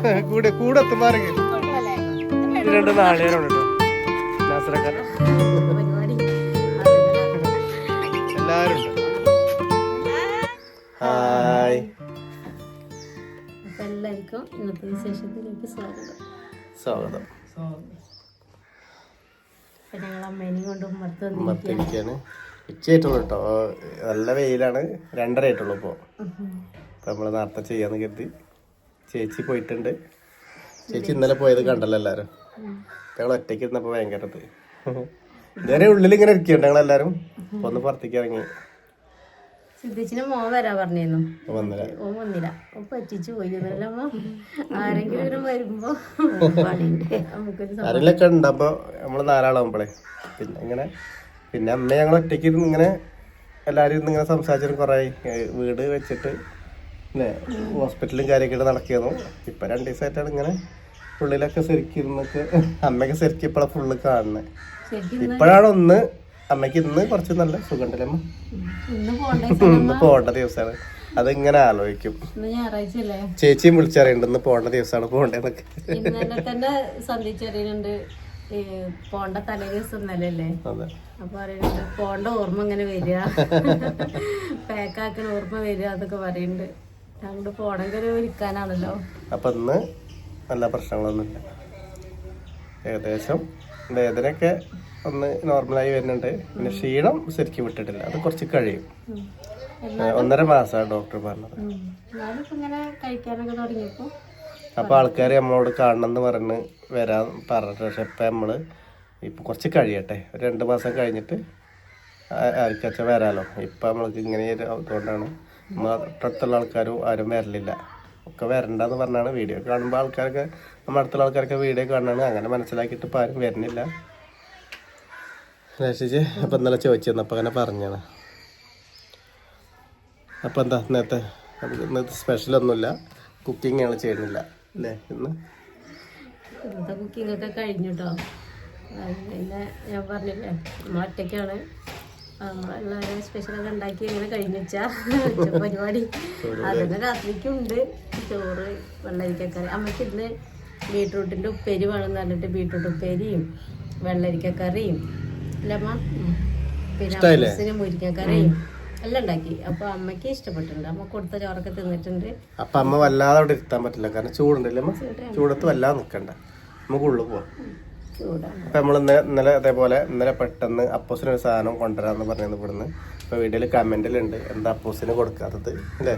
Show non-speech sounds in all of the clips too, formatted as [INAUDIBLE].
കൂടെ കൂടെ? ഇത് രണ്ട് നാളികേരം കേട്ടോ. നാസറക്കാര പരിപാടി എല്ലാരും ഉണ്ട്. ഹായ്. എല്ലാവർക്കും ഇന്നത്തെ വിശേഷത്തിലേക്ക് സ്വാഗതം. സ്വാഗതം. അപ്പൊ ഞങ്ങൾ അമ്മേനെയും കൊണ്ട് ഉമ്മർത്ത് വന്നിരിക്കുകയാണ്. ഉച്ചയായിട്ടുള്ളൂ കേട്ടോ. നല്ല വെയിലാണ്. രണ്ടര ആയിട്ടുള്ളൂ ഇപ്പോൾ അപ്പം നമ്മൾ നേരത്തെ ചെയ്യാന്ന് കരുതി. ചേച്ചി പോയിട്ടുണ്ട്. ചേച്ചി ഇന്നലെ പോയത് കണ്ടല്ലോ എല്ലാരും. ഞങ്ങൾ ഒറ്റയ്ക്ക് ഇരുന്നപ്പോ ഭയങ്കര ഇത്. ഇതുവരെ ഉള്ളിൽ ഇങ്ങനെ ഇരിക്കുന്നുണ്ട് ഞങ്ങൾ എല്ലാരും. ഒന്ന് പുറത്തേക്ക് ഇറങ്ങി. സിദ്ധിച്ചിന് മോൻ വരാ പറഞ്ഞിരുന്നു. വന്നില്ല. ഓൻ വന്നില്ല. ഓൻ പറ്റിച്ചു പോയി. എന്നല്ലമ്മ ആരെങ്കിലും ഇങ്ങനെ വരുമ്പോ പണിയുണ്ട്. നമുക്കൊരു സ- ആരെങ്കിലൊക്കെ ഉണ്ടാകുമ്പോൾ നമ്മൾ നാലാളാകുമ്പോഴേ പിന്നെ ഇങ്ങനെ പിന്നെ അമ്മ ഞങ്ങൾ ഒറ്റയ്ക്ക് ഇരുന്ന് ഇങ്ങനെ എല്ലാവരും ഇരുന്ന് ഇങ്ങനെ സംസാരിച്ചിട്ട് കുറേ വീട് വെച്ചിട്ട് ഹോസ്പിറ്റലും കാര്യമൊക്കെ നടക്കിയതും ഇപ്പം രണ്ട് ദിവസമായിട്ടാണ് ഇങ്ങനെ ഉള്ളിലൊക്കെ ശരിക്കിരുന്നൊക്കെ അമ്മയൊക്കെ ശരിക്കും ഇപ്പോഴാ ഫുള്ള് കാണുന്നത് ഇപ്പോഴാണ് ഒന്ന് അമ്മയ്ക്ക് ഇന്ന് കുറച്ച് നല്ല സുഖമുണ്ടല്ലേ അമ്മ? ഇന്ന് പോകേണ്ട ദിവസമാണ് അതിങ്ങനെ ആലോചിക്കും. ചേച്ചിയും വിളിച്ചറിയുണ്ട് ഇന്ന് പോകേണ്ട ദിവസമാണ് പോകേണ്ടതൊക്കെ തന്നെ സന്ധിച്ചറിയുന്നുണ്ട്. പോണ്ട തലേ ദിവസം അപ്പൊ പറയുന്നുണ്ട് പോണ്ട ഓർമ്മ ഇങ്ങനെ വരിക. [LAUGHS] പാക്കാക്കണ ഓർമ്മ വരിക അതൊക്കെ പറയുന്നുണ്ട്. അങ്ങോട്ട് പോണെങ്കിൽ ഇരിക്കാനാണല്ലോ അപ്പൊ ഇന്ന് നല്ല പ്രശ്നങ്ങളൊന്നുമില്ല. ഏകദേശം വേദനയൊക്കെ ഒന്ന് നോർമലായി വരുന്നുണ്ട്. പിന്നെ ക്ഷീണം ശരിക്കും വിട്ടിട്ടില്ല. അത് കുറച്ച് കഴിയും. ഒന്നര മാസമാണ് ഡോക്ടർ പറഞ്ഞത്. അപ്പോൾ ആൾക്കാർ നമ്മളോട് കാണണം എന്ന് പറഞ്ഞ് വരാൻ പറഞ്ഞിട്ട് പക്ഷെ ഇപ്പം നമ്മൾ ഇപ്പൊ കുറച്ച് കഴിയട്ടെ. ഒരു രണ്ട് മാസം കഴിഞ്ഞിട്ട് ആർക്കച്ച വരാലോ? ഇപ്പം നമ്മൾക്ക് ഇങ്ങനെ അതുകൊണ്ടാണ് അടുത്തുള്ള ആൾക്കാരും ആരും വരലില്ല. ഒക്കെ വരണ്ടെന്ന് പറഞ്ഞാണ് വീഡിയോ കാണുമ്പോൾ ആൾക്കാരൊക്കെ നമ്മുടെ അടുത്തുള്ള ആൾക്കാരൊക്കെ വീഡിയോ കാണാണ്. അങ്ങനെ മനസ്സിലാക്കിയിട്ട് ഇപ്പം ആരും വരുന്നില്ല. രക്ഷിച്ച് അപ്പം ഇന്നലെ ചോദിച്ചിരുന്നു അപ്പം അങ്ങനെ പറഞ്ഞാണ് അപ്പം എന്താ ഇന്നത്തെ നമുക്ക് ഇന്നത്തെ സ്പെഷ്യലൊന്നുമില്ല കുക്കിംഗ് ഞങ്ങൾ ചെയ്യുന്നില്ല അല്ലേ? ഇന്ന്? കുക്കിംഗ് ഒക്കെ കഴിഞ്ഞിട്ടോ കേട്ടോ പിന്നെ ഞാൻ പറഞ്ഞില്ലേ ഒറ്റയ്ക്കാണ്. നമ്മളെല്ലാവരും സ്പെഷ്യലൊക്കെ ഉണ്ടാക്കി ഇങ്ങനെ കഴിഞ്ഞാ [LAUGHS] പരിപാടി. അതിന് രാത്രിക്കുണ്ട്. ചോറ് വെള്ളരിക്കക്കറി. അമ്മയ്ക്ക് ഇന്ന് ബീട്രൂട്ടിന്റെ ഉപ്പേരി വേണമെന്ന് പറഞ്ഞിട്ട് ബീട്രൂട്ട് ഉപ്പേരിയും വെള്ളരിക്കക്കറിയും. അല്ലേ അമ്മ? ഉം. പിന്നെ മുരിക്കക്കറിയും എല്ലാം ഉണ്ടാക്കി. അപ്പോൾ അമ്മയ്ക്ക് ഇഷ്ടപ്പെട്ടിട്ടുണ്ട്. അമ്മ കൊടുത്ത ചോറൊക്കെ തിന്നിട്ടുണ്ട്. അപ്പൊ അമ്മ വല്ലാതെ അവിടെ ഇരുത്താൻ പറ്റില്ല. കാരണം ചൂടുണ്ടല്ലേ അമ്മ? ചൂടത്ത് വല്ലാതെ നിൽക്കണ്ട നമുക്ക് ഉള്ളു പോവാം. അപ്പം നമ്മൾ ഇന്നലെ അതേപോലെ ഇന്നലെ പെട്ടെന്ന് അപ്പോസിന് ഒരു സാധനം കൊണ്ടുവരാമെന്ന് പറഞ്ഞത് ഇവിടുന്ന്. ഇപ്പൊ വീഡിയോയിൽ കമന്റിലുണ്ട് എന്താ അപ്പോസിന് കൊടുക്കാത്തത്? അല്ലേ?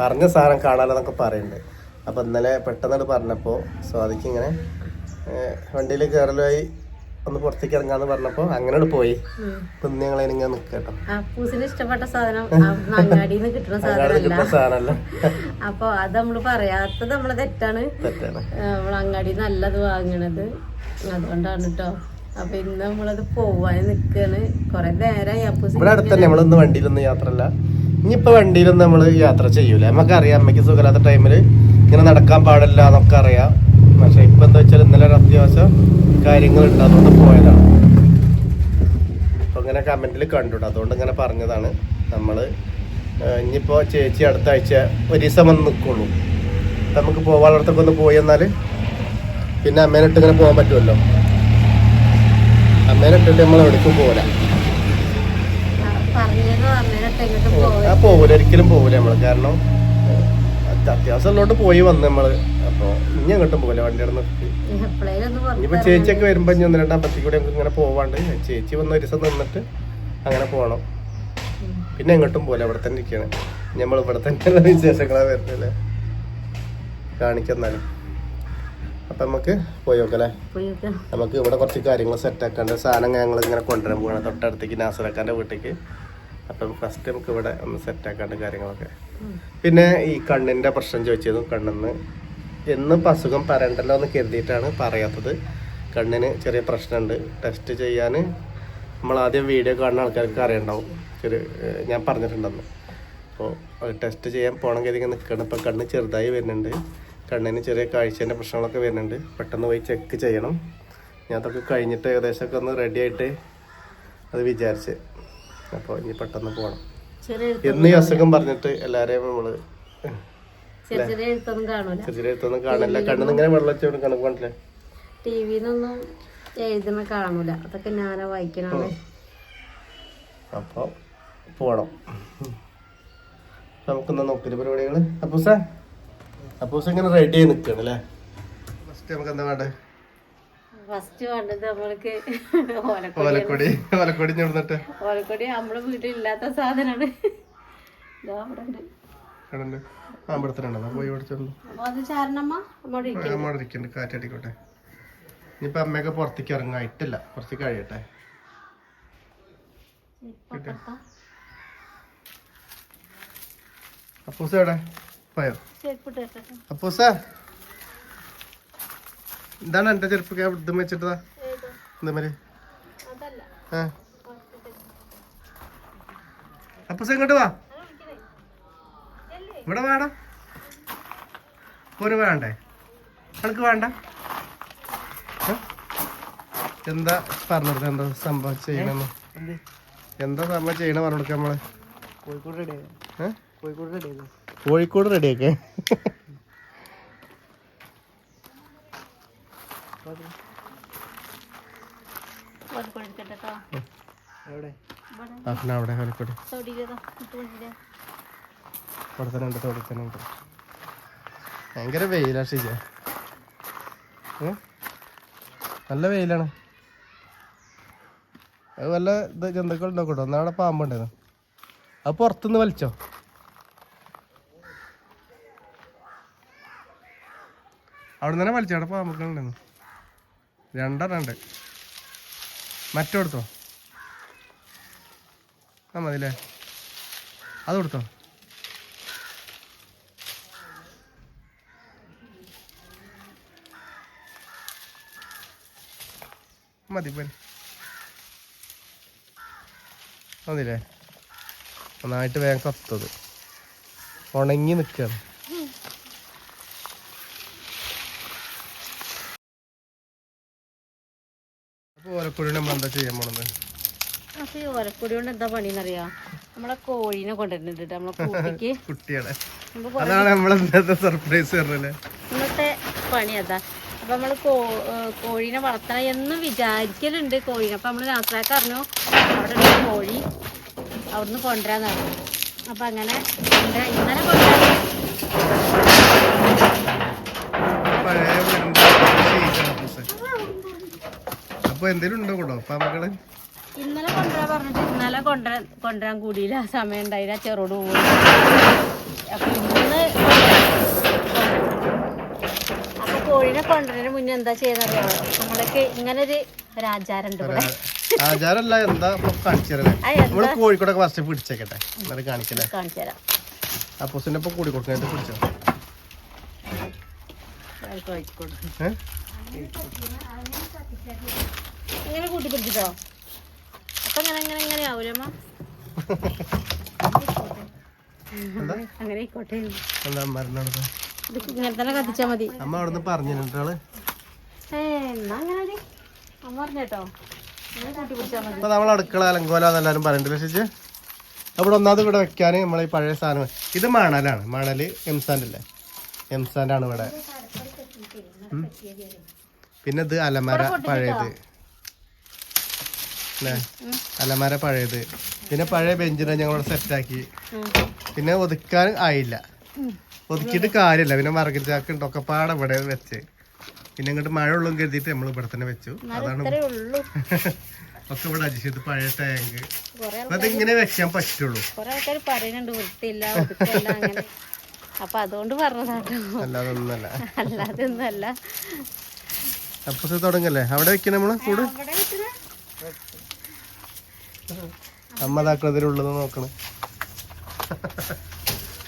പറഞ്ഞ സാധനം കാണാലെന്നൊക്കെ പറയുന്നുണ്ട് അപ്പം ഇന്നലെ പെട്ടെന്ന് പറഞ്ഞപ്പോൾ സ്വാതിക്ക് ഇങ്ങനെ വണ്ടിയിൽ കയറലായി ഒന്ന് പുറത്തേക്ക് ഇറങ്ങാന്ന് പറഞ്ഞപ്പോ അങ്ങനെ പോയി. ഇന്ന് ഞങ്ങൾ ഇങ്ങനെ നിക്കട്ടോ അപ്പൂസിന് ഇഷ്ടപ്പെട്ട സാധനം അങ്ങാടിയിൽ നിന്ന് കിട്ടുന്ന സാധനമല്ല. അപ്പൊ അത് നമ്മൾ പറയാത്തത് നമ്മളെ തെറ്റാണ്. തെറ്റാണ്. നമ്മൾ അങ്ങാടി നല്ലത് വാങ്ങണത്. അതുകൊണ്ടാണ് കേട്ടോ അപ്പൊ ഇന്ന് നമ്മളത് പോവാൻ നിക്കാണ്. കൊറേ നേരമായി അപ്പൊ ഇവിടെ അടുത്തന്നെ നമ്മളൊന്ന് വണ്ടിയിലൊന്നും യാത്ര അല്ല ഇനിയിപ്പോ വണ്ടിയിലൊന്നും നമ്മൾ യാത്ര ചെയ്യൂല. നമുക്കറിയാം അമ്മയ്ക്ക് സുഖമില്ലാത്ത ടൈമിൽ ഇങ്ങനെ നടക്കാൻ പാടില്ല എന്നൊക്കെ അറിയാം. പക്ഷെ ഇപ്പൊ എന്താ വെച്ചാൽ ഇന്നലെ ഒരു അത്യാവശ്യം കാര്യങ്ങളുണ്ട്. അതുകൊണ്ട് പോയതാണ്. അപ്പൊ ഇങ്ങനെ കമന്റിൽ കണ്ടു അതുകൊണ്ട് ഇങ്ങനെ പറഞ്ഞതാണ്. നമ്മൾ ഇനിയിപ്പോ ചേച്ചി അടുത്ത ആഴ്ച ഒരു ദിവസം വന്ന് നിൽക്കുള്ളൂ നമുക്ക് പോവാളത്തൊക്കെ ഒന്ന് പോയി എന്നാൽ പിന്നെ അമ്മേനിട്ട് ഇങ്ങനെ പോകാൻ പറ്റുമല്ലോ. അമ്മേനിട്ടിട്ട് നമ്മൾ എവിടേക്കും പോരാ ആ പോകൂല ഒരിക്കലും പോകൂല നമ്മൾ. കാരണം അത് അത്യാവശ്യം ഉള്ളതുകൊണ്ട് പോയി വന്ന് നമ്മൾ. അപ്പൊ ഇനി അങ്ങോട്ടും പോകൂല വണ്ടി ഇടന്ന് നിർത്തി. ഇനിയിപ്പോ ചേച്ചിയൊക്കെ വരുമ്പോ ഇനി ഒന്ന് രണ്ടാം കൂടെ നമുക്ക് ഇങ്ങനെ പോവാണ്ട്. ചേച്ചി വന്ന് ഒരു ദിവസം നിന്നിട്ട് അങ്ങനെ പോകണം പിന്നെ എങ്ങോട്ടും പോലെ ഇവിടെ തന്നെ ഇരിക്കുകയാണ് നമ്മൾ ഇവിടെ തന്നെ വിശേഷങ്ങളാ വരുന്നില്ലേ കാണിക്കുന്നാലും അപ്പൊ നമുക്ക് പോയി നോക്കല്ലേ നമുക്ക് ഇവിടെ കുറച്ച് കാര്യങ്ങൾ സെറ്റ് ആക്കാണ്ട് സാധനം ഞങ്ങൾ ഇങ്ങനെ കൊണ്ടുവരാൻ പോകണം തൊട്ടടുത്തേക്ക് നാസറക്കാന്റെ വീട്ടിലേക്ക്. അപ്പം ഫസ്റ്റ് നമുക്ക് ഇവിടെ ഒന്ന് സെറ്റ് ആക്കാണ്ട് കാര്യങ്ങളൊക്കെ. പിന്നെ ഈ കണ്ണിന്റെ പ്രശ്നം ചോദിച്ചതും കണ്ണിന്ന്. എന്നും അസുഖം പറയണ്ടല്ലോ എന്ന് കരുതിയിട്ടാണ് പറയാത്തത്. കണ്ണിന് ചെറിയ പ്രശ്നമുണ്ട്. ടെസ്റ്റ് ചെയ്യാൻ നമ്മൾ ആദ്യം വീഡിയോ കാണുന്ന ആൾക്കാർക്ക് അറിയണ്ടാവും. ചെറിയ ഞാൻ പറഞ്ഞിട്ടുണ്ടെന്ന്. അപ്പോൾ ടെസ്റ്റ് ചെയ്യാൻ പോകണമെങ്കിൽ കരുതി നിൽക്കണം ഇപ്പം കണ്ണ് ചെറുതായി വരുന്നുണ്ട്. കണ്ണിന് ചെറിയ കാഴ്ചേന്റെ പ്രശ്നങ്ങളൊക്കെ വരുന്നുണ്ട്. പെട്ടെന്ന് പോയി ചെക്ക് ചെയ്യണം. ഞാൻ അതൊക്കെ കഴിഞ്ഞിട്ട് ഏകദേശമൊക്കെ ഒന്ന് റെഡി ആയിട്ട് അത് വിചാരിച്ച്. അപ്പോൾ ഇനി പെട്ടെന്ന് പോകണം എന്ന് ഈ അസുഖം പറഞ്ഞിട്ട് എല്ലാവരെയും നമ്മൾ ചെറിയ ചെറിയ എഴുത്തൊന്നും കാണില്ല. കണ്ണിന്ന് ഇങ്ങനെ വെള്ളം വെച്ച് കണക്ക് കണ്ടില്ലേ ടി വിന്നൊന്നും എഴുതുന്ന കാണൂല. അതൊക്കെ ഞാനാ വായിക്കണാണ് അപ്പോൾ പോണം. നമുക്കൊന്ന് നോക്കില്ല പരിപാടികൾ അപ്പൂസ. അപ്പൂസ ഇങ്ങനെ റെഡി ആയി നിൽക്കണം അല്ലേ? ഫസ്റ്റ് നമുക്ക് എന്താ വേണ്ടത്? ഫസ്റ്റ് വേണ്ടത് നമ്മൾക്ക് ഓലക്കൊടി ഓലക്കൊടി. ഞൊടുന്നിട്ട് ഓലക്കൊടി നമ്മുടെ വീട്ടിൽ ഇല്ലാത്ത സാധനമാണ് കാറ്റടിക്കോട്ടെ ഇനിയിപ്പോ അമ്മയൊക്കെ പുറത്തേക്ക് ഇറങ്ങായിട്ടില്ല. കുറച്ച് കഴിയട്ടെ. അപ്പൂസ എവിടെ? പോയോ? വെക്കട്ടെ. അപ്പൂസ എന്താണ് എന്റെ ചെരുപ്പൊക്കെ. ഇതും വെച്ചിട്ടതാ. അതല്ല. ആ. അപ്പൂസ ഇങ്ങോട്ട് വാ. ഇവിടെ വേണ്ട ഒരു വേണ്ടേ? അനക്ക് വേണ്ട? എന്താ പറഞ്ഞെടുത്ത എന്താ സംഭവം ചെയ്യണമെന്ന് എന്താ? സംഭവം ചെയ്യണ? പറഞ്ഞെടുക്ക നമ്മൾ. കോഴിക്കോട്? കോഴിക്കോട് കോഴിക്കോട് റെഡിയൊക്കെ. അവിടെ കോഴിക്കോട്. ഭയങ്കര വെയിലാ ഷിജ. നല്ല വെയിലാണ്. അത് വല്ല ഇത് ജന്തുക്കൾ ഉണ്ടോ കേട്ടോ ഒന്നാടെ പാമ്പുണ്ടായിരുന്നു അത് പുറത്തുനിന്ന് വലിച്ചോ? അവിടെ തന്നെ വലിച്ചു. അവിടെ പാമ്പൊക്കെ ഉണ്ടായിരുന്നു രണ്ടെണ്ണം ഉണ്ട് മറ്റോ എടുത്തോ? ആ മതില്ലേ അത് കൊടുത്തോ? മതി പോരെ. മതില്ലേ നന്നായിട്ട് വേഗം കത്തത് ഉണങ്ങി നിൽക്കുകയാണ്. ഓലക്കുഴി നമ്മൾ എന്താ ചെയ്യാൻ പോണത്? അപ്പൊ ഈ കൊണ്ട് എന്താ പണിന്നറിയാ? നമ്മളെ കോഴീനെ കൊണ്ടുവരുന്നുണ്ട് നമ്മളെ [LAUGHS] കൂട്ടിക്ക്. കുട്ടികളെ. അതാണ് നമ്മളെ സർപ്രൈസ് പറഞ്ഞല്ലേ ഇന്നത്തെ പണി അതാ. അപ്പൊ നമ്മൾ കോ കോഴീനെ വളർത്തണം എന്നും വിചാരിക്കലുണ്ട് കോഴീനെ. അപ്പൊ നമ്മൾ നാസാക്ക് അറിഞ്ഞു അവിടെ കോഴി അവിടുന്ന് കൊണ്ടുവരാന്ന് പറഞ്ഞു അപ്പൊ അങ്ങനെ കൊണ്ടുവരാ ഇന്നലെ കൊണ്ടുവരാൻ അപ്പൊ എന്തേലും ഉണ്ടോ കൂടോ? പാമ്പകൾ ഇന്നലെ കൊണ്ടുവരാൻ പറഞ്ഞിട്ട് ഇന്നലെ കൊണ്ടുവരാൻ കൊണ്ടുവരാൻ കൂടിയില്ല. സമയം ഉണ്ടായില്ല. ചെറുട് പോയി. അപ്പൊ ഇന്ന് അപ്പൊ കോഴിനെ കൊണ്ടുവരുന്നതിന് മുന്നേ എന്താ ചെയ്യുന്നറിയാമോ നമ്മളൊക്കെ ഇങ്ങനെ ഒരു ആചാരം ആചാരമുണ്ട് ഇവിടെ. ആചാരല്ല എന്താ കാണിച്ചു നമ്മൾ കോഴിക്കോടൊക്കെ ഫസ്റ്റ് പിടിച്ചേക്കട്ടെ. കാണിച്ചല്ലേ കാണിക്കല്ലേ? കാണിച്ചു തരാം അപ്പൊ ഒപ്പം കൂടി കൊടുക്കാനായിട്ട് പിടിച്ചോ? ഇങ്ങനെ കൂട്ടി പിടിച്ചിട്ടോ? അപ്പൊ അങ്ങനെ ആയിക്കോട്ടെ. ഇത് ഇങ്ങനെ തന്നെ കത്തിച്ചാ മതി. അമ്മ പറഞ്ഞിട്ടാൾ ഏ എന്നാ അങ്ങനെ അമ്മ നമ്മൾ അടുക്കള അലങ്കോല എന്നെല്ലാരും പറയണ്ടല്ലേ ചേച്ചി അവിടെ ഒന്നാമത് ഇവിടെ വെക്കാൻ നമ്മളെ ഈ പഴയ സാധനം. ഇത് മണലാണ്. മണൽ എംസാന്റെ അല്ലേ എംസാന്റെ ആണ് ഇവിടെ. പിന്നെ ഇത് അലമര പഴയത്. അല്ലേ അലമര പഴയത്. പിന്നെ പഴയ ബെഞ്ചിനെ ഞങ്ങൾ സെറ്റ് ആക്കി. പിന്നെ ഒതുക്കാൻ ആയില്ല. ഒതുക്കിയിട്ട് കാര്യമില്ല. പിന്നെ മറകിൽ ചാക്ക് ഉണ്ട്. ഒക്കെ പാടെ ഇവിടെ വെച്ച്. പിന്നെ ഇങ്ങോട്ട് മഴ ഉള്ളും കരുതിയിട്ട് നമ്മൾ ഇവിടെ തന്നെ വെച്ചു. അതാണ് [LAUGHS] ഒക്കെ ഇവിടെ അജിഷത്ത് പഴയ ടാങ്ക് അതിങ്ങനെ വെക്കാൻ പറ്റുള്ളൂ. [LAUGHS] അപ്പൊ അതുകൊണ്ട് പറഞ്ഞതാട്ടോ. അല്ലാതെ ഒന്നല്ല അല്ലാതെ ഒന്നുമല്ല അപ്പൊ തുടങ്ങല്ലേ? അവിടെ വെക്കണ നമ്മൾ കൂട്? അമ്മ താക്കളതിലുള്ളത് നോക്കണം.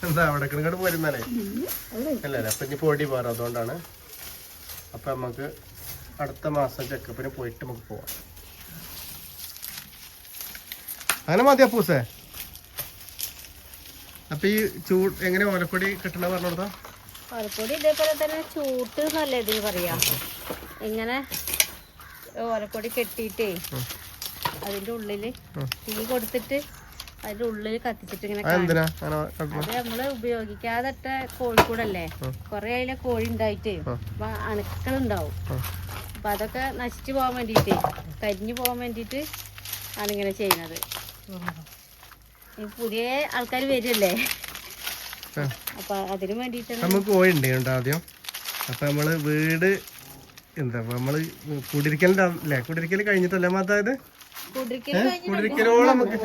എന്താ അവിടെ ഇങ്ങോട്ട് പോരുന്നാലേ അല്ല അപ്പൊ ഇനി പൊടി പോരാ അതുകൊണ്ടാണ്. അപ്പൊ നമുക്ക് അടുത്ത മാസം ചെക്കപ്പിന് പോയിട്ട് നമുക്ക് പോവാം. അങ്ങനെ മതി അപ്പൂസേ അപ്പൊ ഈ ചൂട് എങ്ങനെ ഓലപ്പൊടി കിട്ടണ പറഞ്ഞു കൊടുത്താ? ഓലപ്പൊടി ഇതേപോലെ തന്നെ ചൂട്ട് നല്ല ഇതിന് പറയാ. ഇങ്ങനെ ഓലപ്പൊടി കെട്ടിയിട്ടേ അതിന്റെ ഉള്ളിൽ തീ കൊടുത്തിട്ട് അതിന്റെ ഉള്ളിൽ കത്തിച്ചിട്ട് ഇങ്ങനെ? അത് നമ്മൾ ഉപയോഗിക്കാതിട്ട കോഴിക്കൂടല്ലേ? കൊറേ അതിലെ കോഴി ഉണ്ടായിട്ട്. അപ്പൊ അണുക്കളുണ്ടാവും. അപ്പൊ അതൊക്കെ നശിച്ചു പോകാൻ വേണ്ടിട്ടേ കരിഞ്ഞു പോകാൻ വേണ്ടിട്ട് ആണ് ഇങ്ങനെ ചെയ്യുന്നത്. പുതിയ ആൾക്കാർ വരില്ലേ? ആ. അപ്പൊ അതിന് വേണ്ടിയിട്ടാണ് നമുക്ക് കോഴി ആദ്യം. അപ്പൊ നമ്മൾ വീട് എന്താ നമ്മൾ കുടിരിക്കലിന്റെ അല്ലേ? കുടിരിക്കൽ കഴിഞ്ഞിട്ടല്ലേ അതായത് കുടിരിക്കലോളം നമുക്ക്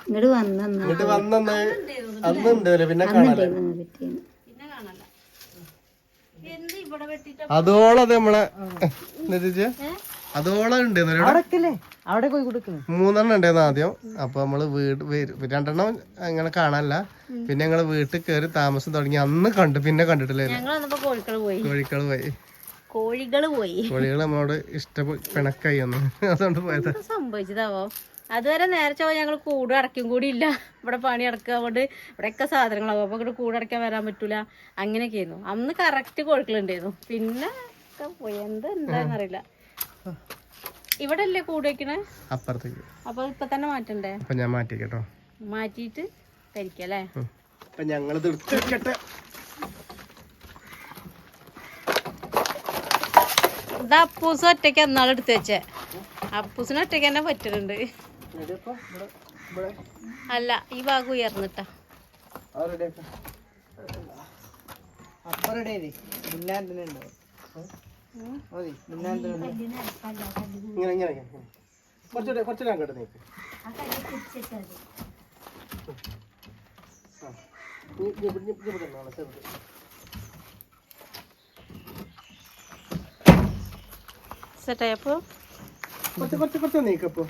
ഇങ്ങോട്ട് വന്നു എന്നിട്ട് വന്നന്ന് അന്ന് ഉണ്ടല്ലേ പിന്നെ കാണാല്ലേ? അതോളം അത് നമ്മളെ അതോളം ഉണ്ട് മൂന്നെണ്ണം ഉണ്ടായിരുന്നു ആദ്യം. അപ്പൊ നമ്മൾ വീട് രണ്ടെണ്ണം അങ്ങനെ കാണാനല്ല. പിന്നെ ഞങ്ങൾ വീട്ടിൽ കേറി താമസം തുടങ്ങി. അന്ന് കണ്ടു പിന്നെ കണ്ടിട്ടില്ലായിരുന്നു. കോഴിക്കൾ പോയി. കോഴികൾ പോയി. കോഴികൾ നമ്മളോട് ഇഷ്ടപ്പെട്ട പിണക്കായി ഒന്ന് അതുകൊണ്ട് പോയത്. സംഭവിച്ചതാവോ? അതുവരെ നേരത്തെ ഞങ്ങൾ കൂട് അടയ്ക്കും കൂടി ഇല്ല. ഇവിടെ പണി അടക്കുക അതുകൊണ്ട് ഇവിടെയൊക്കെ സാധനങ്ങളാവും. അപ്പൊ ഇവിടെ കൂട് അടയ്ക്കാൻ വരാൻ പറ്റൂല. അങ്ങനെയൊക്കെ ആയിരുന്നു അന്ന് കറക്റ്റ് കോഴിക്കളുണ്ടായിരുന്നു. പിന്നെ ഒക്കെ പോയി. എന്താ എന്താന്നറിയില്ല. ഇവിടെ അല്ലേ കൂട് വെക്കണേ അപ്പുറത്തേക്ക്. അപ്പൊ ഇപ്പൊ തന്നെ മാറ്റണ്ടേ? അപ്പൊ ഞാൻ മാറ്റി കേട്ടോ മാറ്റിയിട്ട് കരിക്കല്ലേ അപ്പൊ ഞങ്ങളിത് എടുത്ത് വെക്കട്ടെ. ഇത് അപ്പൂസ് ഒറ്റയ്ക്ക് എന്നാളും എടുത്ത് വെച്ചേ. അപ്പൂസിന് ഒറ്റയ്ക്ക് തന്നെ പറ്റുന്നുണ്ട് അല്ല ഈ ഭാഗം ഉയർന്നിട്ടാ. അപ്പൊ പിന്നെ ഉണ്ടാവും മതി. മുന്നാന്തിനെ ഇങ്ങനെ ഇങ്ങനെ ഇങ്ങനെ. കുറച്ചുകൂടെ കുറച്ചുകൂടെ അങ്ങോട്ട് നീക്ക്. ആ. ഇവിടെ- നിന്നോളാം, ചെറുത്. സെറ്റായപ്പോ കുറച്ച് കുറച്ച് കുറച്ച് നീക്കപ്പോ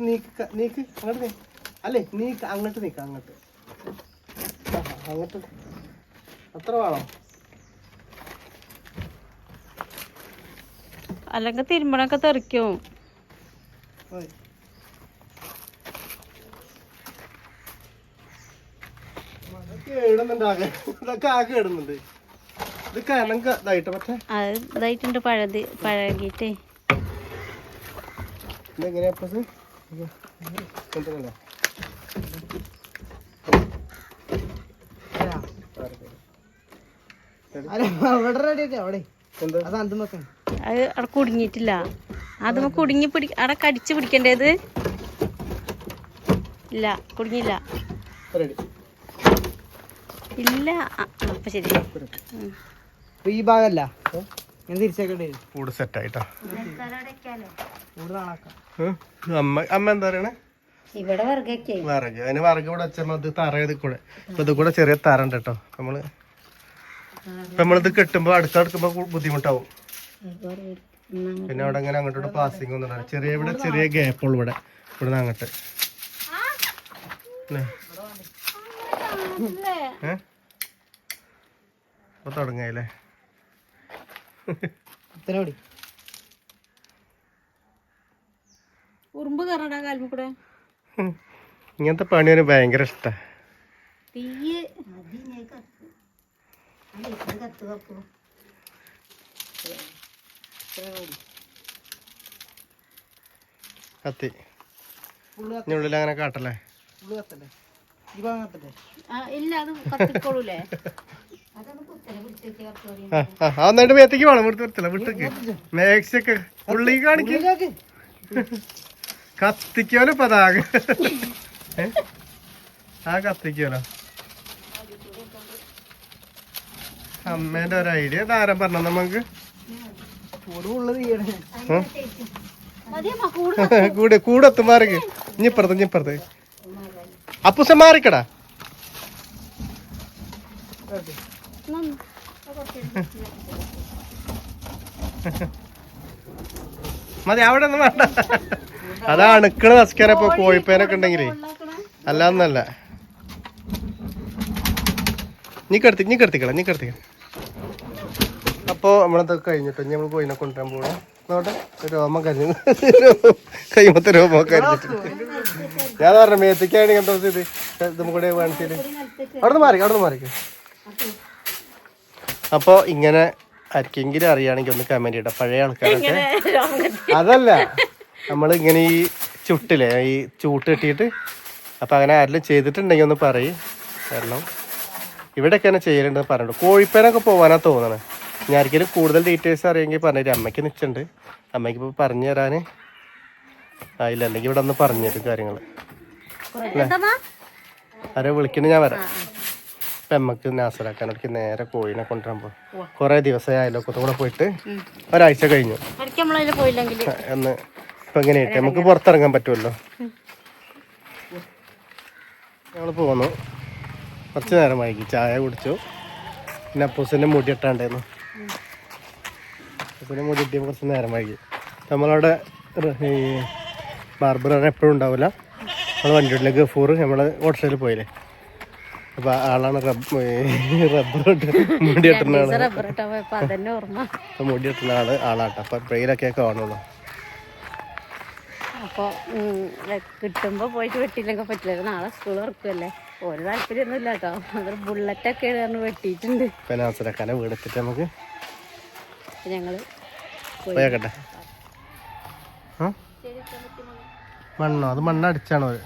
നീക്ക് നീക്ക് അങ്ങോട്ട് നീ അല്ലേ നീക്ക് അങ്ങോട്ട് നീക്ക അങ്ങോട്ട്. അങ്ങോട്ട്. അത്ര വേണം? അല്ലെങ്കിൽ തിരുമ്പണൊക്കെ തെറിക്കും. ഇതായിട്ടുണ്ട് പഴതി പഴകിട്ടേ ഇതെങ്ങനെയാ പ്രസ് കൊണ്ടുവരല്ലേ അല്ല അവിടെ റെഡി ആക്കി അവിടെ എന്താ അത് അവിടെ കുടുങ്ങിയിട്ടില്ല. അത് കുടുങ്ങി പിടി അവിടെ കടിച്ചു പിടിക്കേണ്ടത് ഇല്ല കുടുങ്ങിയില്ല. ഇല്ല. അപ്പൊ ശരി. ഈ ഭാഗല്ല. ഞാൻ തിരിച്ചേക്കേണ്ടി കൂട് സെറ്റായിട്ടാ ഇവിടെ വർഗ അമ്മ അമ്മ എന്താ പറയണേ? ഇവിടെ വർഗൊക്കെ വിറക്. അതിന് വിറക് ഇവിടെ വെച്ചാൽ അത് തറ ഇത് കൂടെ ഇപ്പൊ ഇത് കൂടെ ചെറിയ തറ ഉണ്ട് കേട്ടോ. നമ്മൾ നമ്മളിത് കെട്ടുമ്പോ അടുത്തടുക്കുമ്പോ ബുദ്ധിമുട്ടാവും. പിന്നെ അവിടെ ഇങ്ങനെ അങ്ങോട്ട് പാസിങ് ഒന്നും ചെറിയ ഇവിടെ ചെറിയ ഗ്യാപ്പ് ഉള്ളു ഇവിടെ. ഇവിടെ നിന്ന് അങ്ങോട്ട്. ല്ലേ? ഏ? അപ്പൊ തുടങ്ങായില്ലേ? ഇത്ര ഓടി ഉറുമ്പ് കയറണ്ടാ കാൽമ കൂടെ. ഉം. ഇങ്ങനത്തെ പണി ഭയങ്കര ഇഷ്ട. തീയ്. കത്തി. കത്തി. ഉള്ളിൽ അങ്ങനെ കാട്ടല്ലേ? എന്നിട്ട് മേത്തേക്ക് വേണം ഇവിടുത്തെ വരത്തില്ല വിട്ടേക്ക് മേക്സൊക്കെ ഉള്ളി കാണിക്ക. കത്തിക്കോലോ ഇപ്പൊ അതാകെ ആ കത്തിക്കോലോ. അമ്മേന്റെ ഒരു ഐഡിയ താരം പറഞ്ഞ നമുക്ക് കൂടെ കൂട് കൂടെത്ത് മാറിക്ക്. ഇഞ്ഞിപ്പുറത്ത് ഇഞ്ഞിപ്പുറത്ത് അപ്പുസ മാറിക്കടാ. മതി അവിടെ ഒന്നും വേണ്ട. അതാ അണുക്കൾ നസ്കാരം ഇപ്പൊ കോഴിപ്പേനൊക്കെ ഉണ്ടെങ്കിലേ. അല്ലാന്നല്ല. നീ കടത്തി നീ കടത്തിക്കള നീ കടത്തിക്കള അപ്പോൾ നമ്മളതൊക്കെ കഴിഞ്ഞിട്ട് ഇനി നമ്മൾ കോയിനെ കൊണ്ടുവരാൻ പോകണം നോട്ടെ രോമം കരഞ്ഞു. [LAUGHS] കൈമത്തെ രോമം കരഞ്ഞിട്ട്. ഞാൻ പറഞ്ഞു മേത്തേക്കാണ് കണ്ടോ ഇത്. ഇതും കൂടെ കാണിച്ചത് അവിടെ നിന്ന് മാറി അവിടെ നിന്ന് അപ്പോൾ ഇങ്ങനെ ആർക്കെങ്കിലും അറിയാണെങ്കിൽ ഒന്ന് കമന്റ് ചെയ്യട്ടെ പഴയ ആൾക്കാരൊക്കെ. അതല്ല. നമ്മൾ ഇങ്ങനെ ഈ ചുട്ടില്ലേ ഈ ചൂട്ട് കെട്ടിയിട്ട്. അപ്പം അങ്ങനെ ആരെങ്കിലും ചെയ്തിട്ടുണ്ടെങ്കിൽ ഒന്ന് പറയും. കാരണം ഇവിടെയൊക്കെ തന്നെ ചെയ്യലുണ്ടെന്ന് പറഞ്ഞിട്ടുണ്ട്. കോഴിപ്പേനൊക്കെ പോകാനാണ് തോന്നണേ. ഞാൻ ആർക്കെങ്കിലും കൂടുതൽ ഡീറ്റെയിൽസ് അറിയെങ്കിൽ പറഞ്ഞുതരും അമ്മയ്ക്ക് നിൽക്കുന്നുണ്ട് അമ്മയ്ക്ക് ഇപ്പോൾ പറഞ്ഞു തരാൻ ആയില്ല. അല്ലെങ്കിൽ ഇവിടെ ഒന്ന് പറഞ്ഞു തരും കാര്യങ്ങൾ അല്ലേ? വിളിക്കണ ഞാൻ വരാം. ഇപ്പം അമ്മയ്ക്ക് നാസറാക്കാൻ എനിക്ക് നേരെ കോഴിനെ കൊണ്ടുവരാൻ പോകും കുറേ ദിവസമായി അയലോക്കത്തും കൂടെ പോയിട്ട് ഒരാഴ്ച കഴിഞ്ഞു. എന്ന് ഇപ്പം എങ്ങനെയായിട്ട്? നമുക്ക് പുറത്തിറങ്ങാൻ പറ്റുമല്ലോ. ഞങ്ങൾ പോന്നു. കുറച്ച് നേരം വൈകി. ചായ കുടിച്ചു. പിന്നെ അപ്പൂസിന്റെ മുടി ഇട്ടാണ്ടായിരുന്നു അപ്പൂസിന്റെ മുടി കുറച്ച് നേരം വൈകി. നമ്മളവിടെ ഈ ബാർബർ എപ്പോഴും ഉണ്ടാവില്ല നമ്മൾ വണ്ടിയുടെ ഗഫൂർ നമ്മൾ ഓട്ടോയിൽ പോയില്ലേ. അപ്പൊ ആളാണ് റബ്ബ് റബ്ബർ മുടി കെട്ടുന്ന ആൾ. അപ്പോൾ മുടി കെട്ടുന്ന ആൾ ആളാട്ടോ. അപ്പൊ ബ്രെയിലൊക്കെ കാണുള്ളൂ. അപ്പൊ കിട്ടുമ്പോ പോയിട്ട് വെട്ടിയില്ലെങ്കിൽ പറ്റില്ല. നാളെ സ്കൂൾ തുറക്കുമല്ലേ ഒരു താല്പര്യൊന്നും ഇല്ലാട്ടോ കേട്ടോ അത് ബുള്ളറ്റൊക്കെ പറഞ്ഞ് വെട്ടിയിട്ടുണ്ട്. ഇപ്പം നാസറക്കാനെ വീടെത്തിട്ട് നമുക്ക് ഞങ്ങൾ പോയേക്കട്ടെ. മണ്ണോ? അത് മണ്ണടിച്ചാണോ അത്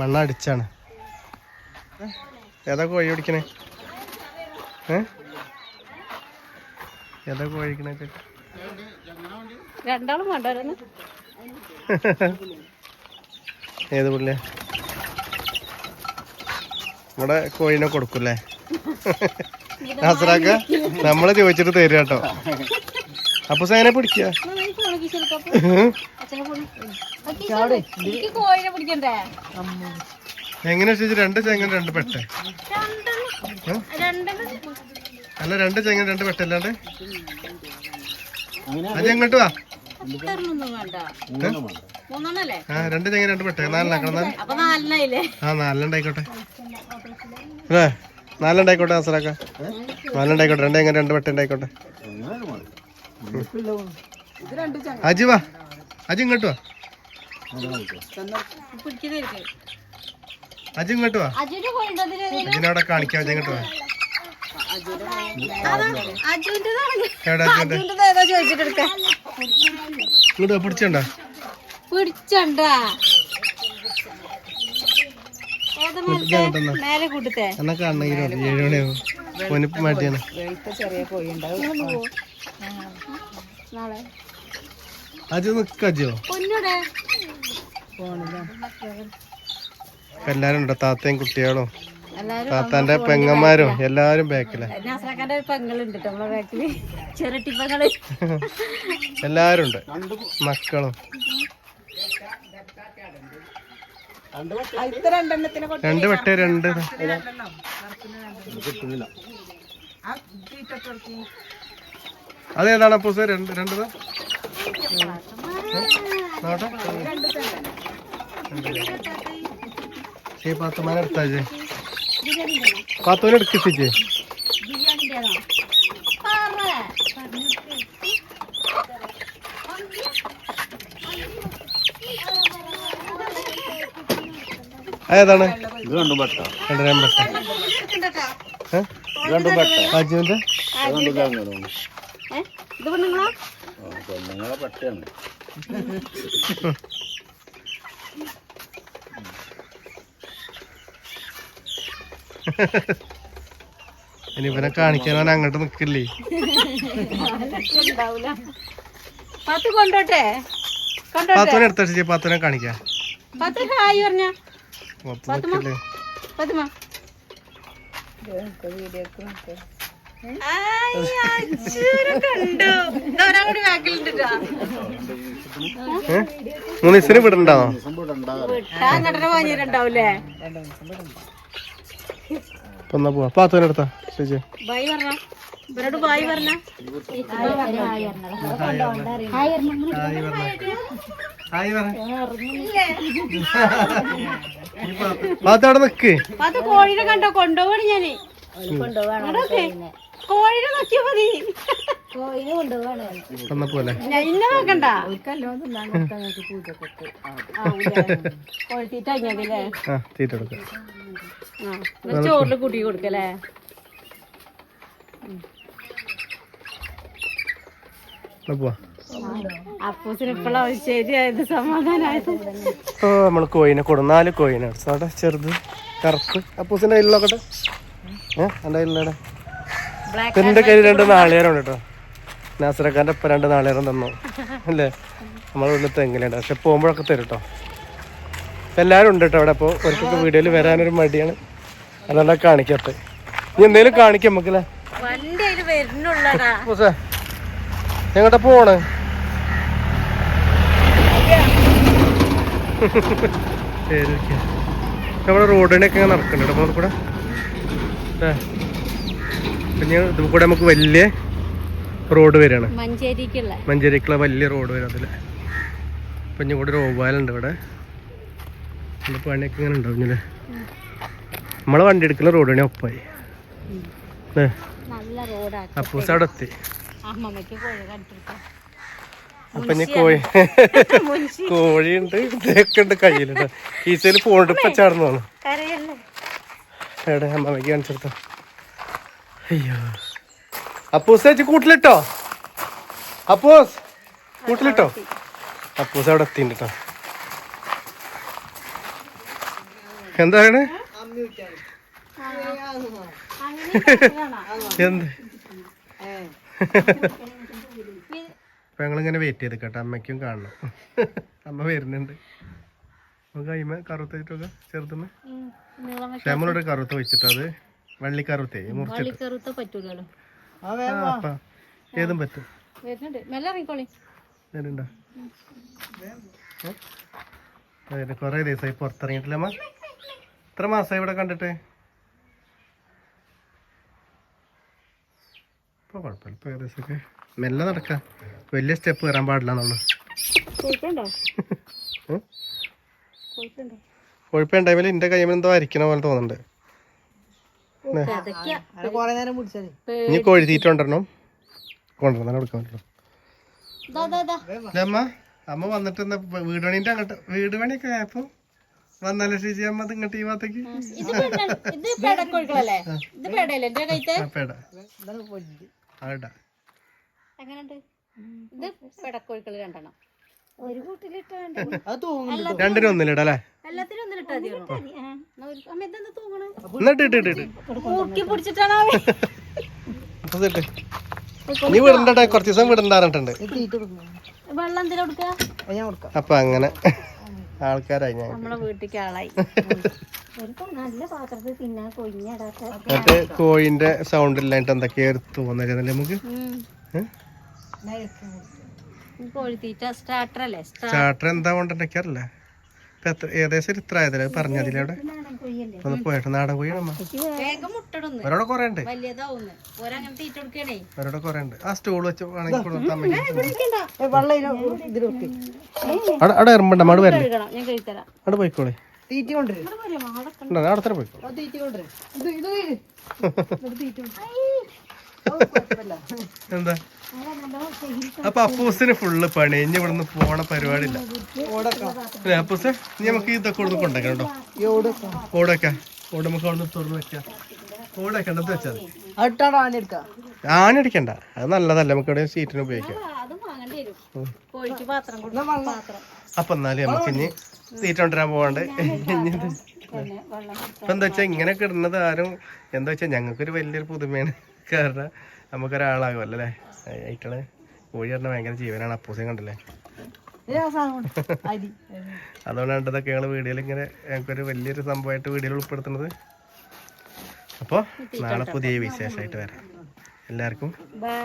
മണ്ണടിച്ചാണ്? ഏതാ കോഴി പിടിക്കണേ? ഏ? ഏതാ കോഴി പിടിക്കണേ രണ്ടാളും ഏത് പുള്ളിയ? ഇവിടെ കോഴിനെ കൊടുക്കൂല്ലേ? നാസറാക്ക നമ്മൾ ചോദിച്ചിട്ട് തരും കേട്ടോ. അപ്പൊ സേനെ പിടിക്ക. എങ്ങനെ വെച്ചാൽ രണ്ട് ചെങ്ങൻ രണ്ട് പെട്ടെ? അല്ല രണ്ട് ചെങ്ങൻ രണ്ട് പെട്ടല്ലാണ്ട് അത് എങ്ങോട്ട് വാ? ആ രണ്ട് ചെങ്ങ രണ്ട് പെട്ടെ. നാലെണ്ണാക്കണം ആ നാലെണ്ണായിക്കോട്ടെ. അല്ലേ? നാലെണ്ണായിക്കോട്ടെ അസറാക്ക നാലെണ്ണായിക്കോട്ടെ രണ്ട് ചെങ്ങൻ രണ്ട് പെട്ട ഉണ്ടായിക്കോട്ടെ. അജി വാ. അജി ഇങ്ങോട്ട് വാ. അജി ഇങ്ങോട്ട് വാ. അജിനോടെ കാണിക്കാം അജി ഇങ്ങോട്ട് വാ. പിടിച്ചോണ്ടോ. പിടിച്ചണ്ട. മേലെ കൂട്ടത്തെ. നാളെ. അജു എല്ലാരും ഉണ്ടോ? താത്തയും കുട്ടികളും. താത്താന്റെ പെങ്ങന്മാരും എല്ലാരും ബാക്കിലെ. എല്ലാരും ഉണ്ട് മക്കളും. രണ്ട് വെട്ട രണ്ട് അതേതാണ് അപ്പൂസ്? രണ്ട് രണ്ടത്? നോട്ടെ ഈ പത്തുമാനെ എടുക്കിച്ചേ ഏതാണ്? രണ്ടരം പെട്ട. ഏ? അജുവിന്റെ ഏ? ഇത് പെണ്ണുങ്ങളാ? ഇനി ഇവനെ കാണിക്കാൻ അങ്ങോട്ട് നിക്കില്ലേ പത്ത് കൊണ്ടോട്ടെ? പത്തുനെ എടുത്തേ പത്തുനെ കാണിക്കാം. പത്ത് ഹായ് പറഞ്ഞ. മൊത്തം നിക്കില്ലേ പത്തുമ കണ്ടു. ഒരാൾ കൂടി ബാക്കിലുണ്ട് ട്ടോ. ഏ? മൂന്ന് ദിവസത്തിന് വിടണ്ടാണോ വിട്ടാ അങ്ങോട്ടെ പോഞ്ഞിട്ടുണ്ടാവൂലേ ഇപ്പൊ എന്നാ പോവാ. പത്തുനെ എടുത്താ ചേച്ചി. ബൈ പറഞ്ഞ. ഇവരോട് ബായ് പറഞ്ഞ. ഹായ് പറ പാത്ത് അവിടെ നിക്ക്. പത്ത് കോഴിനെ കണ്ടോ? കൊണ്ടുപോവാണ് ഞാൻ. കോഴിനെ. നോക്കിയാ മതി. കോഴിനെ പോലെ. ഞാൻ ഇന്നെ നോക്കണ്ട. [LAUGHS] ആ, ഇല്ല. കോഴിത്തീറ്റ കഴിഞ്ഞതില്ലേ ആ തീറ്റ ചോറിൽ കൂട്ടി കൊടുക്കല്ലേ നമ്മൾ കോയിനെ കൊടുക്കും. നാല് കോയിനെ. അവിടെ ചെറുത് കറുപ്പ്. അപ്പൂസിന്റെ കയ്യിലുള്ളോക്കട്ടെ ഏഹ് എന്റെ കയ്യിലുള്ളടെ എന്റെ കയ്യിൽ രണ്ട് നാളികേരം ഉണ്ട് കേട്ടോ. നാസറക്കാരന്റെ ഒപ്പം രണ്ട് നാളികേരം തന്നു. അല്ലേ? നമ്മളെ വീട്ടിൽ തെങ്ങിലുണ്ട്. പക്ഷെ പോകുമ്പോഴൊക്കെ തരും കേട്ടോ. ഇപ്പം എല്ലാവരും ഉണ്ട് കേട്ടോ അവിടെ. അപ്പോൾ അവർക്കൊക്കെ വീഡിയോയിൽ വരാനൊരു മടിയാണ്. അതുകൊണ്ടാണ് കാണിക്കട്ടെ നീ എന്തേലും കാണിക്കാം നമുക്കല്ലേ? എങ്ങോട്ടാ പോണ്? നമ്മുടെ റോഡിനൊക്കെ ഇങ്ങനെ നടക്കുന്നുണ്ട്. അപ്പോൾ കൂടെ പിന്നെ ഇത് കൂടെ നമുക്ക് വലിയ റോഡ് വരികയാണ്. മഞ്ചേരിക്കുള്ള. മഞ്ചേരിക്കുള്ള വലിയ റോഡ് വരും അതിൽ അപ്പം ഇനി കൂടെ ഒരു ഓവാലുണ്ട് ഇവിടെ. നമ്മുടെ പണിയൊക്കെ ഇങ്ങനെ ഉണ്ടാവും നമ്മളെ വണ്ടി എടുക്കുന്ന റോഡ് വേണേ ഒപ്പായി. അപ്പൂ അപ്പൂസ് അവിടെ എത്തി. അമ്മമ്മയ്ക്ക് കോഴി അപ്പൊ ഇനി കോഴി [LAUGHS] കോഴിയുണ്ട് ഇതൊക്കെ ഉണ്ട് കയ്യിലുണ്ട്. ഈസയിൽ ഫോണിട്ട് ഇപ്പൊ കരയല്ലേ? എവിടെ? അമ്മയ്ക്ക് കാണിച്ചെടുത്തോ. അയ്യോ. അപ്പൂസ് ചേച്ചി കൂട്ടിലിട്ടോ? അപ്പൂസ് കൂട്ടിലിട്ടോ? അപ്പൂസ് അവിടെ എത്തിണ്ട് കേട്ടോ എന്താണ്? എന്ത്? അപ്പൊ ഞങ്ങളിങ്ങനെ വെയിറ്റ് ചെയ്ത് കേട്ടോ. അമ്മയ്ക്കും കാണണം. അമ്മ വരുന്നുണ്ട്. നമുക്ക് കറുത്ത കറുത്തിട്ടൊക്കെ ചെറുതുമ്മ ക്ഷേമനോട് കറുത്ത വെച്ചിട്ട് അത്. വള്ളി കറുത്തേ മുറിച്ചിട്ട്. വള്ളിക്കറുത്ത ആ, ഏതും പറ്റും. വരുന്നുണ്ട്. മെല്ലെ ഇറങ്ങിക്കോളി. വരുന്നുണ്ടോ? അതെ കൊറേ ദിവസമായി പുറത്തിറങ്ങിയിട്ടില്ല അമ്മ. എത്ര മാസമായി ഇവിടെ കണ്ടിട്ട്? ഇപ്പൊ കുഴപ്പമില്ല ഇപ്പൊ ഏകദേശമൊക്കെ മെല്ലെ നടക്കാം. വലിയ സ്റ്റെപ്പ് കയറാൻ പാടില്ല നമ്മൾ പോയിട്ടുണ്ടോ? [LAUGHS] ഉം? പോയിട്ടുണ്ടോ? കുഴപ്പം ടൈമിൽ എന്റെ കൈമിൽ എന്തോ അരിക്കണ പോലെ തോന്നുന്നുണ്ട്. ഇനി കോഴി തീറ്റ കൊണ്ടുവരണം കൊണ്ടുവരണം കൊടുക്കാൻ പറ്റുള്ളൂ ദാ, ദാ, ദാ. അമ്മ. അമ്മ വന്നിട്ട് വീട് പണീന്റെ അങ്ങോട്ട് വീട് പണിയൊക്കെ ആയപ്പോ വന്നാലോ ചേച്ചി അമ്മ ഇങ്ങോട്ട് ഈ ഭാഗത്തേക്ക്. ഇത്. ഇത് പെടക്കോഴികളല്ലേ ഇത് പെടയല്ലേ എന്റെ കൈത്തെ? പേട. ആടാ എങ്ങനെയുണ്ട്? ഇത് പെടക്കോഴികൾ രണ്ടെണ്ണം. ഒരു കൂട്ടിലിട്ടാണ്ട്. അത് തൂങ്ങുന്നുണ്ട് രണ്ടിനും ഒന്നിലിട അല്ലേ? എല്ലാത്തിനും ഒന്നിലിട്ടാ അമ്മ തൂങ്ങണേ? ഊക്കി പിടിച്ചിട്ടാണ് നീ വിടണ്ടേ കുറച്ച് ദിവസം വിടണ്ടാറിട്ടുണ്ട് വെള്ളം എന്തിനാ കൊടുക്കുക അപ്പൊ അങ്ങനെ. ആൾക്കാരായി ഞാൻ നമ്മളെ വീട്ടിലേക്ക് ആളായി. എന്നിട്ട് കോഴിന്റെ സൗണ്ട് ഇല്ലായിട്ട് എന്തൊക്കെയാ തോന്നല്ലേ നമുക്ക്? കോഴിത്തീറ്റ സ്റ്റാർട്ടർ അല്ലേ? സ്റ്റാർട്ടർ എന്താ കൊണ്ടുണ്ടാക്കിയാറില്ല എത്ര ഏകദേശം ഇത്ര ആയതല്ലേ പറഞ്ഞതില്ലേ അവിടെ. ഒന്ന് പോയിട്ട് നാടൻ കോഴിയാണമ്മ ഒരോടെ കുറെ ഉണ്ട് കുറെ ആ സ്റ്റൂൾ വെച്ച് വേണമെങ്കിൽ കൊടുത്താൽ അവിടെ അവിടെ എറുമ്പുണ്ട്. അവിടെ കഴിത്തരാം. അവിടെ പോയിക്കോളെ. അവിടെ തന്നെ പോയിക്കോളെ എന്താ? അപ്പൊ അപ്പൂസിന് ഫുള്ള് പണി. ഇനി ഇവിടുന്ന് പോണ പരിപാടിയില്ല. അല്ലേ അപ്പൂസ്? ഇനി നമുക്ക് ഇതൊക്കെ ഇവിടുന്ന് കൊണ്ടുവയ്ക്കാം കേട്ടോ. ഓടക്കാം ഓടൊക്കെ ഓട് നമുക്ക് അവിടെ തുറന്ന് വെക്കാം. ഓടൊക്കെ ഉണ്ടെന്ന് വെച്ചാൽ ആണെടുക്കാം അത് നല്ലതല്ല. നമുക്ക് ഇവിടെ സീറ്റിന് ഉപയോഗിക്കാം. അപ്പൊ എന്നാലും നമുക്ക് ഇനി സീറ്റ് കൊണ്ടുവരാൻ പോകണ്ട് ഇപ്പൊ എന്താ വെച്ചാ ഇങ്ങനെ കിടുന്നത് ആരും എന്താ വെച്ചാ ഞങ്ങൾക്കൊരു വലിയൊരു പുതുമയാണ്. കാരണം നമുക്കൊരാളാകുമല്ലോ അല്ലേ? ഐറ്റൾ കോഴി പറഞ്ഞാൽ ഭയങ്കര ജീവനാണ്. അപ്പൂസം കണ്ടില്ലേ? [LAUGHS] അതുകൊണ്ടാണ് ഇതൊക്കെ ഞങ്ങൾ വീഡിയോയിൽ ഇങ്ങനെ ഞങ്ങൾക്കൊരു വലിയൊരു സംഭവമായിട്ട് വീഡിയോയിൽ ഉൾപ്പെടുത്തുന്നത്. അപ്പോൾ നാളെ പുതിയ വിശേഷമായിട്ട് വരാം. എല്ലാവർക്കും ബൈ